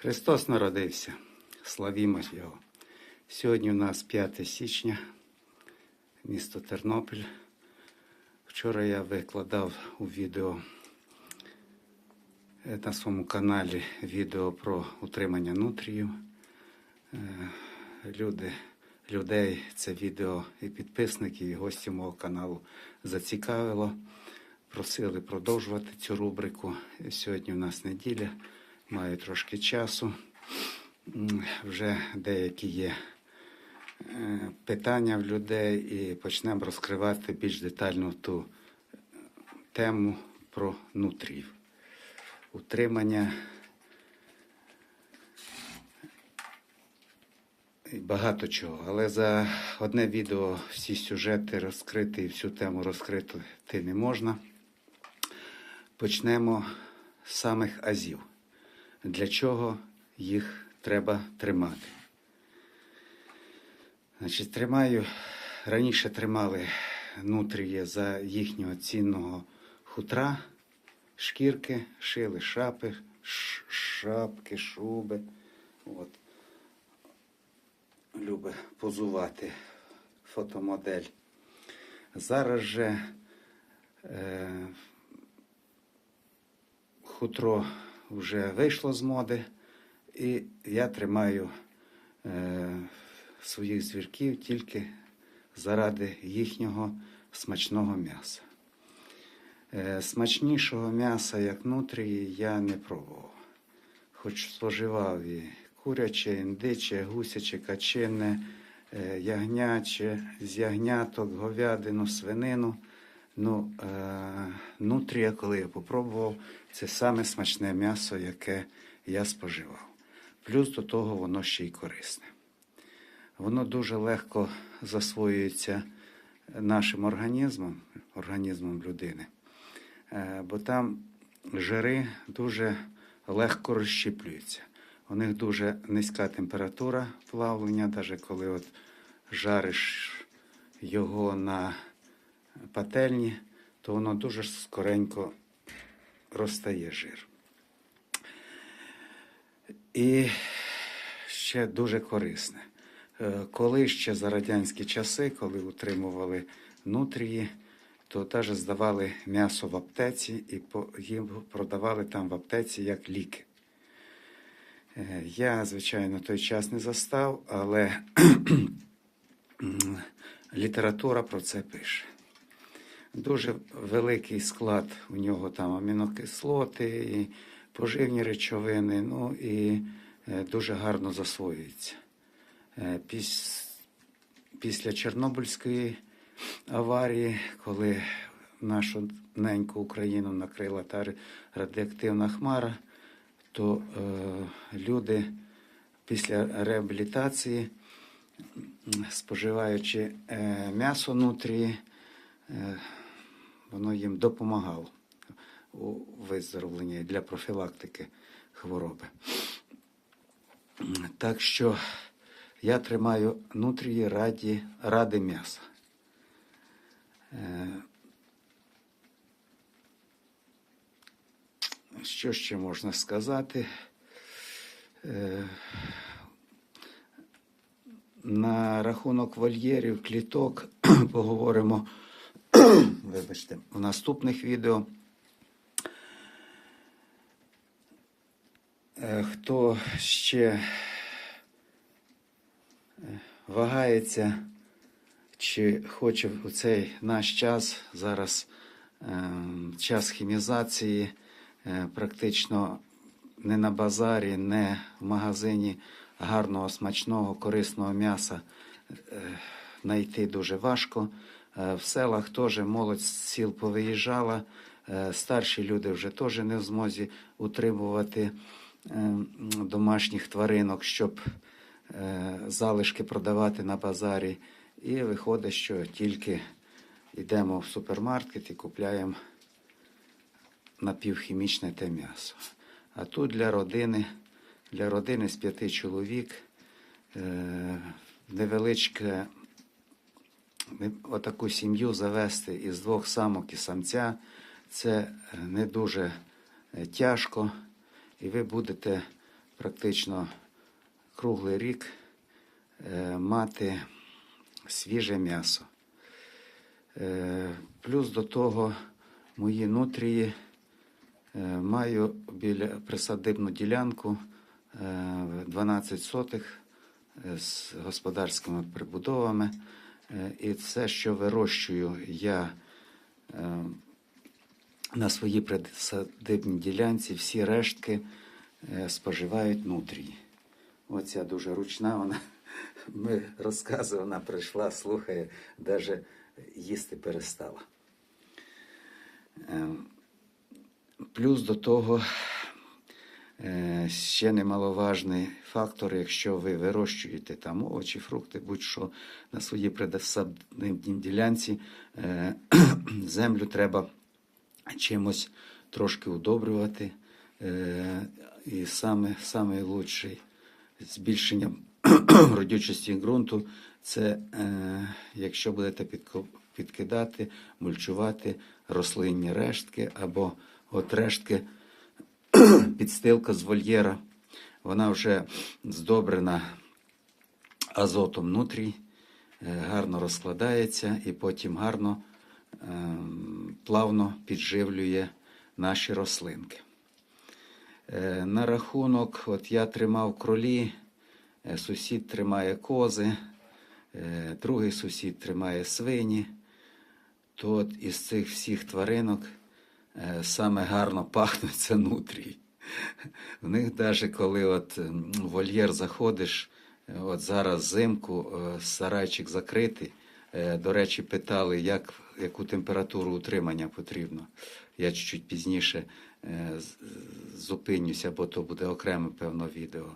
Христос народився. Славімо Його. Сьогодні у нас 5 січня, місто Тернопіль. Вчора я викладав у відео е, на своєму каналі відео про утримання нутріїв. Е, Люди, людей це відео і підписники, і гості мого каналу зацікавило. Просили продовжувати цю рубрику. Сьогодні у нас неділя, маю трошки часу. Вже деякі є е, питання в людей і почнемо розкривати більш детально ту е, тему про нутріїв. Утримання багато чого. Але за одне відео всі сюжети розкрити і всю тему розкрити не можна. Почнемо з самих азів. Для чого їх треба тримати? Значить, тримаю, раніше тримали нутрії за їхнього цінного хутра, шкірки, шили шапи, шапки, шуби. От. Любить позувати фотомодель. Зараз же е, хутро вже вийшло з моди, і я тримаю е, своїх звірків тільки заради їхнього смачного м'яса. Е, смачнішого м'яса, як нутрії, я не пробував. Хоч споживав і куряче, індиче, гусяче, качине, е, ягняче, з ягняток, говядину, свинину. Ну, е, нутрія, коли я попробував, це саме смачне м'ясо, яке я споживав. Плюс до того воно ще й корисне. Воно дуже легко засвоюється нашим організмом, організмом людини, Е, бо там жири дуже легко розщіплюються. У них дуже низька температура плавлення, навіть коли от жариш його на пательні, то воно дуже скоренько розтає жир. І ще дуже корисне. Е, Коли ще за радянські часи, коли утримували нутрії, то навіть здавали м'ясо в аптеці і їм продавали там в аптеці як ліки. Е, Я, звичайно, той час не застав, але література про це пише. Дуже великий склад у нього там амінокислоти, і поживні речовини, ну і е, дуже гарно засвоюється. Е, піс- Після Чорнобильської аварії, коли нашу неньку Україну накрила та радіоактивна хмара, то е, люди після реабілітації, споживаючи е, м'ясо нутрії, воно їм допомагало у виздоровленні для профілактики хвороби. Так що я тримаю нутрії раді, ради м'яса. Е, Що ще можна сказати? Е, На рахунок вольєрів, кліток поговоримо вибачте, в наступних відео. Е, Хто ще е, вагається, чи хоче у цей наш час зараз е, час хімізації, практично не на базарі, не в магазині гарного, смачного, корисного м'яса знайти дуже важко. Е, В селах теж молодь з сіл повиїжджала, е, старші люди вже теж не в змозі утримувати е, домашніх тваринок, щоб залишки продавати на базарі. І виходить, що тільки йдемо в супермаркет і купляємо напівхімічне те м'ясо. А тут для родини, для родини з п'яти чоловік невеличке не- отаку сім'ю завести із двох самок і самця, це е, не дуже е, тяжко, і ви будете практично круглий рік е, мати свіже м'ясо. Плюс до того мої нутрії маю біля присадибну ділянку е, 12 сотих з господарськими прибудовами. Е, І все, що вирощую, я е, на своїй присадибній ділянці, всі рештки е, споживають нутрії. Оця дуже ручна, вона ми розказує, вона прийшла, слухає, навіть їсти перестала. Плюс до того ще немаловажний фактор, якщо ви вирощуєте там овочі, фрукти, будь-що на своїй присадибній ділянці, е, землю треба чимось трошки удобрювати. Е, І саме, саме лучший збільшення родючості ґрунту це е, якщо будете підкидати, мульчувати рослинні рештки або от рештки підстилка з вольєра. Вона вже здобрена азотом нутрій, е, гарно розкладається і потім гарно ем, плавно підживлює наші рослинки. Е, На рахунок, от я тримав кролі, е, сусід тримає кози, е, другий сусід тримає свині. То от із цих всіх тваринок е, саме гарно пахнуть це нутрії. В них навіть коли от в вольєр заходиш, е, от зараз взимку е, сарайчик закритий. Е, До речі, питали, як, яку температуру утримання потрібно. Я чуть-чуть пізніше е, зупинюся, бо то буде окреме певно відео.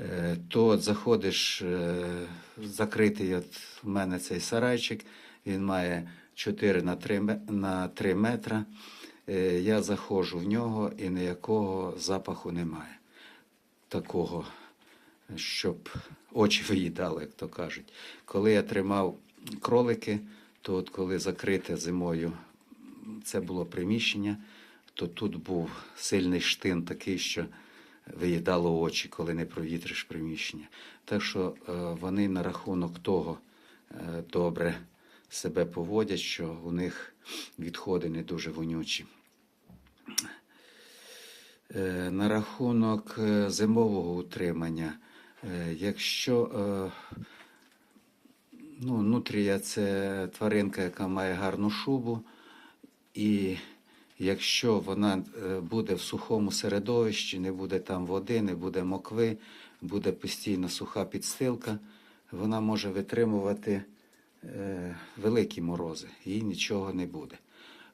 Е, То от заходиш, е, закритий от в мене цей сарайчик, він має 4 на 3, ме- на 3 метра. Е, Я заходжу в нього і ніякого запаху немає. Такого, щоб очі виїдали, як то кажуть. Коли я тримав кролики, то от коли закрите зимою це було приміщення, то тут був сильний штин такий, що виїдало очі, коли не провітриш приміщення. Так що е, вони на рахунок того е, добре себе поводять, що у них відходи не дуже вонючі. Е, На рахунок е, зимового утримання, е, якщо ну, нутрія це тваринка, яка має гарну шубу, і якщо вона буде в сухому середовищі, не буде там води, не буде мокви, буде постійно суха підстилка, вона може витримувати великі морози, їй нічого не буде.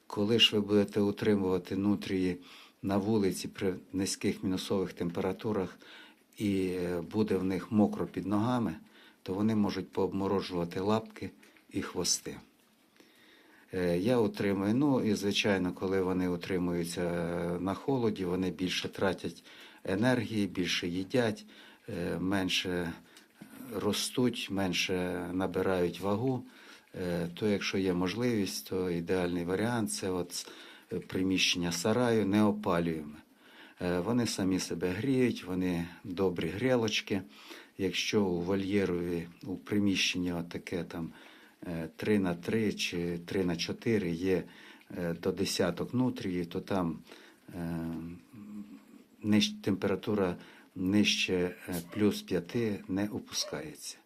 Коли ж ви будете утримувати нутрії на вулиці при низьких мінусових температурах і е, буде в них мокро під ногами, то вони можуть пообморожувати лапки і хвости. Е, Я утримую. Ну і звичайно, коли вони утримуються е, на холоді, вони більше тратять енергії, більше їдять, менше ростуть, менше набирають вагу. То якщо є можливість, то ідеальний варіант це от приміщення сараю не опалюємо. Е, Вони самі себе гріють, вони добрі грілочки. Якщо у вольєрові у приміщенні таке там 3 на 3 чи 3 на 4 є е, до десяток нутрії, то там е, температура нижче е, плюс 5 не опускається.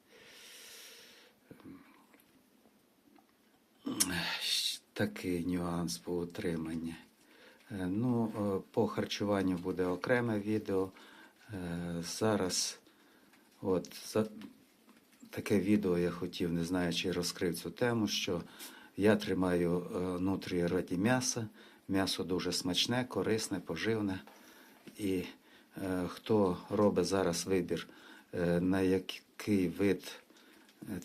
Такий нюанс по утриманні. Е, Ну, е, по харчуванню буде окреме відео. Е, Зараз от за таке відео я хотів, не знаю, чи розкрив цю тему, що я тримаю нутрії раді м'яса. М'ясо дуже смачне, корисне, поживне. І е, хто робить зараз вибір, е, на який вид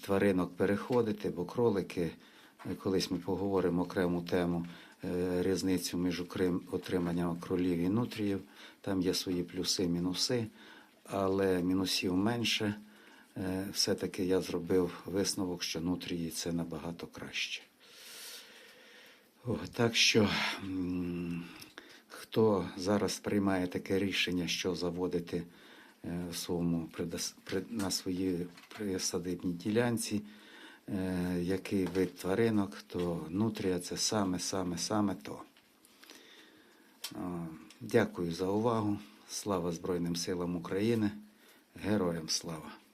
тваринок переходити, бо кролики, колись ми поговоримо окрему тему, е, різницю між отриманням кролів і нутріїв. Там є свої плюси, мінуси, але мінусів менше. Е, Все-таки я зробив висновок, що нутрії це набагато краще. Так що, хто зараз приймає таке рішення, що заводити е, в своєму на своїй присадибній ділянці, е, який вид тваринок, то нутрія це саме, саме, саме то. Е, Дякую за увагу. Слава Збройним силам України. Героям слава!